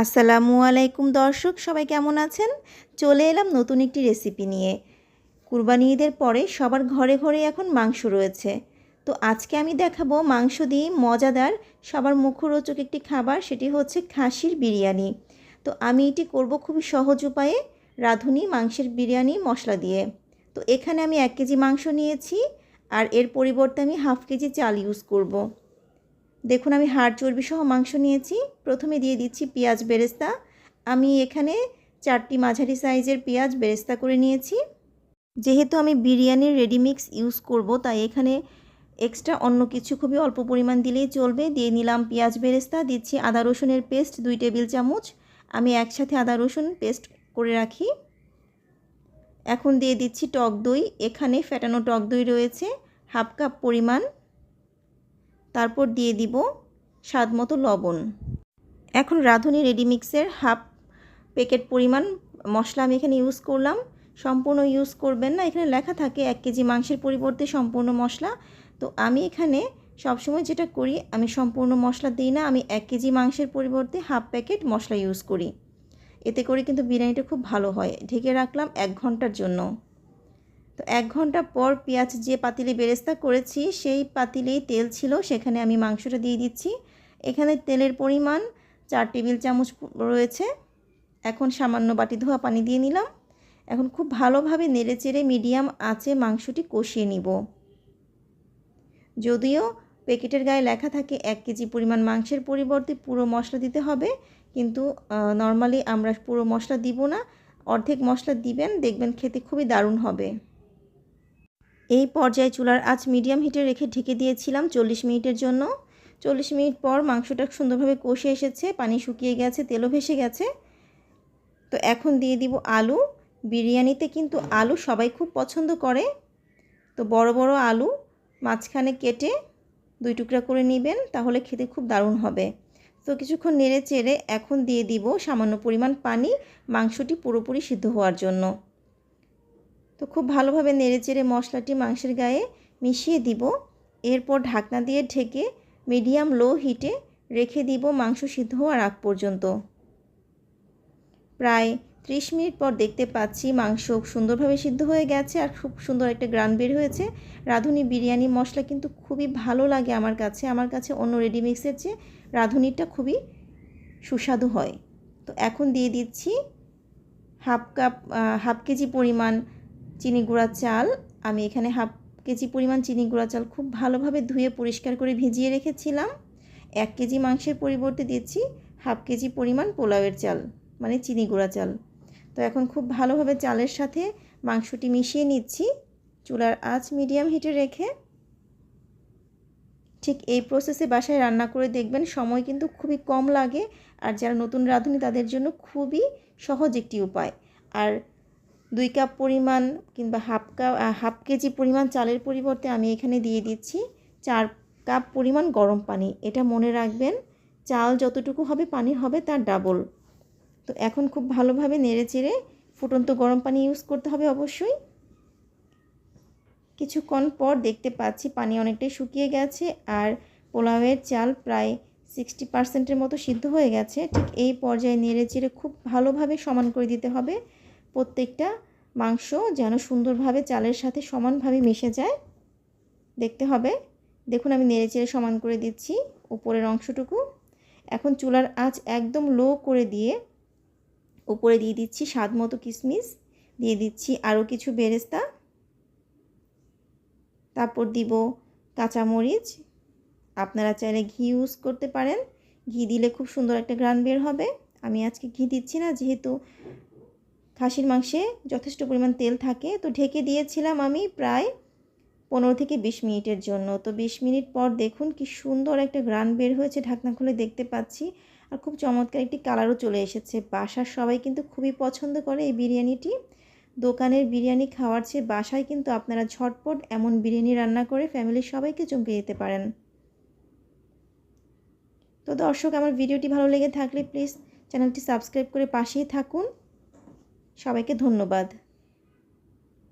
আসসালামু আলাইকুম দর্শক, সবাই কেমন আছেন? চলে এলাম নতুন একটি রেসিপি নিয়ে। কুরবানি ঈদের পরে সবার ঘরে ঘরে এখন মাংস রয়েছে। তো আজকে আমি দেখাবো মাংস দিয়ে মজাদার, সবার মুখরোচক একটি খাবার, সেটি হচ্ছে খাসির বিরিয়ানি। তো আমি এটি করব খুবই সহজ উপায়ে, রাঁধুনি মাংসের বিরিয়ানি মশলা দিয়ে। তো এখানে আমি এক কেজি মাংস নিয়েছি, আর এর পরিবর্তে আমি হাফ কেজি চাল ইউজ করব। দেখুন, আমি হাড় চর্বি সহ মাংস নিয়েছি। প্রথমে দিয়ে দিচ্ছি পেঁয়াজ বেরেস্তা। আমি এখানে চারটি মাঝারি সাইজের পেঁয়াজ বেরেস্তা করে নিয়েছি। যেহেতু আমি বিরিয়ানির রেডিমিক্স ইউজ করব, তাই এখানে এক্সট্রা অন্য কিছু খুবই অল্প পরিমাণ দিলেই চলবে। দিয়ে নিলাম পেঁয়াজ বেরেস্তা, দিচ্ছি আদা রসুনের পেস্ট দুই টেবিল চামচ। আমি একসাথে আদা রসুন পেস্ট করে রাখি। এখন দিয়ে দিচ্ছি টক দই। এখানে ফ্যাটানো টক দই রয়েছে, হাফ কাপ পরিমাণ। তারপর দিয়ে দিব স্বাদ মতো লবণ। এখন রাঁধুনি রেডিমিক্সের হাফ প্যাকেট পরিমাণ মশলা আমি এখানে ইউজ করলাম। সম্পূর্ণ ইউজ করবেন না, এখানে লেখা থাকে এক কেজি মাংসের পরিবর্তে সম্পূর্ণ মশলা। তো আমি এখানে সবসময় যেটা করি, আমি সম্পূর্ণ মশলা দিই না, আমি এক কেজি মাংসের পরিবর্তে হাফ প্যাকেট মশলা ইউজ করি। এতে করে কিন্তু বিরিয়ানিটা খুব ভালো হয়। ঢেকে রাখলাম এক ঘণ্টার জন্য। তো এক ঘণ্টা পর পেঁয়াজ যে পাতিলে বেরেস্তা করেছি, সেই পাতিলেই তেল ছিল, সেখানে আমি মাংসটা দিয়ে দিচ্ছি। এখানে তেলের পরিমাণ চার টেবিল চামচ রয়েছে। এখন সামান্য বাটি ধোয়া পানি দিয়ে নিলাম। এখন খুব ভালোভাবে নেড়েচেড়ে মিডিয়াম আঁচে মাংসটি কষিয়ে নিব। যদিও প্যাকেটের গায়ে লেখা থাকে এক কেজি পরিমাণ মাংসের পরিবর্তে পুরো মশলা দিতে হবে, কিন্তু নর্মালি আমরা পুরো মশলা দিব না। অর্ধেক মশলা দিবেন, দেখবেন খেতে খুবই দারুণ হবে। এই পর্যায়ে চুলার আঁচ মিডিয়াম হিটে রেখে ঢেকে দিয়েছিলাম চল্লিশ মিনিটের জন্য। চল্লিশ মিনিট পর মাংসটা সুন্দরভাবে কষে এসেছে, পানি শুকিয়ে গেছে, তেলও ভেসে গেছে। তো এখন দিয়ে দিব আলু। বিরিয়ানিতে কিন্তু আলু সবাই খুব পছন্দ করে। তো বড় বড় আলু মাঝখানে কেটে দুই টুকরা করে নেবেন, তাহলে খেতে খুব দারুণ হবে। তো কিছুক্ষণ নেড়ে চেড়ে এখন দিয়ে দিব সামান্য পরিমাণ পানি, মাংসটি পুরোপুরি সিদ্ধ হওয়ার জন্য। তো খুব ভালোভাবে নেড়েচেড়ে মশলাটি মাংসের গায়ে মিশিয়ে দিব। এরপর ঢাকনা দিয়ে ঢেকে মিডিয়াম লো হিটে রেখে দিব মাংস সিদ্ধ হওয়ার আগ পর্যন্ত। প্রায় ত্রিশ মিনিট পর দেখতে পাচ্ছি মাংস সুন্দরভাবে সিদ্ধ হয়ে গেছে আর খুব সুন্দর একটা গ্রান বের হয়েছে। রাঁধুনি বিরিয়ানি মশলা কিন্তু খুবই ভালো লাগে আমার কাছে। আমার কাছে অন্য রেডিমিক্সের চেয়ে রাঁধুনিটা খুবই সুস্বাদু হয়। তো এখন দিয়ে দিচ্ছি হাফ কাপ হাফ কেজি পরিমাণ চিনি গুঁড়া চাল, আমি এখানে হাফ কেজি পরিমাণ চিনি গুঁড়া চাল খুব ভালোভাবে ধুয়ে পরিষ্কার করে ভিজিয়ে রেখেছিলাম। এক কেজি মাংসের পরিবর্তে দিচ্ছি হাফ কেজি পরিমাণ পোলাওয়ের চাল মানে চিনি গুঁড়া চাল। তো এখন খুব ভালোভাবে চালের সাথে মাংসটি মিশিয়ে নিচ্ছি, চুলার আঁচ মিডিয়াম হিটে রেখে। ঠিক এই প্রসেসে বাসায় রান্না করে দেখবেন সময় কিন্তু খুবই কম লাগে, আর যারা নতুন রাঁধুনি তাদের জন্য খুবই সহজ একটি উপায়। আর দুই কাপ পরিমাণ কিংবা হাফ কাপ হাফ কেজি পরিমাণ চালের পরিবর্তে আমি এখানে দিয়ে দিচ্ছি চার কাপ পরিমাণ গরম পানি। এটা মনে রাখবেন, চাল যতটুকু হবে পানি হবে তার ডাবল। তো এখন খুব ভালোভাবে নেড়ে চেড়ে ফুটন্ত গরম পানি ইউজ করতে হবে অবশ্যই। কিছুক্ষণ পর দেখতে পাচ্ছি পানি অনেকটাই শুকিয়ে গেছে আর পোলাওয়ের চাল প্রায় সিক্সটি পার্সেন্টের মতো সিদ্ধ হয়ে গেছে। ঠিক এই পর্যায়ে নেড়ে চেড়ে খুব ভালোভাবে সমান করে দিতে হবে। প্রত্যেকটা মাংস যেন সুন্দরভাবে চালের সাথে সমানভাবে মিশে যায়। দেখতে হবে। দেখুন, আমি নেড়ে চেড়ে সমান করে দিচ্ছি উপরের অংশটুকু। এখন চুলার আঁচ একদম লো করে দিয়ে উপরে দিয়ে দিচ্ছি স্বাদ মতো কিশমিশ দিয়ে দিচ্ছি আরও কিছু বেরেস্তা। তারপর দিব কাঁচামরিচ। আপনারা চাইলে ঘি ইউজ করতে পারেন। ঘি দিলে খুব সুন্দর একটা গ্রান বের হবে। আমি আজকে ঘি দিচ্ছি না, যেহেতু খাসির মাংসে যথেষ্ট পরিমাণ তেল থাকে। তো ঢেকে দিয়েছিলাম আমি প্রায় পনেরো থেকে বিশ মিনিটের জন্য। তো বিশ মিনিট পর দেখুন কি সুন্দর একটা গ্রান বের হয়েছে ঢাকনা খুলে দেখতে পাচ্ছি। আর খুব চমৎকার একটি কালারও চলে এসেছে। বাসার সবাই কিন্তু খুবই পছন্দ করে এই বিরিয়ানিটি। দোকানের বিরিয়ানি খাওয়ার চেয়ে বাসায় কিন্তু আপনারা ঝটপট এমন বিরিয়ানি রান্না করে ফ্যামিলির সবাইকে চমকে দিতে পারেন। তো দর্শক, আমার ভিডিওটি ভালো লেগে থাকলে প্লিজ চ্যানেলটি সাবস্ক্রাইব করে পাশেই থাকুন। সবাইকে ধন্যবাদ।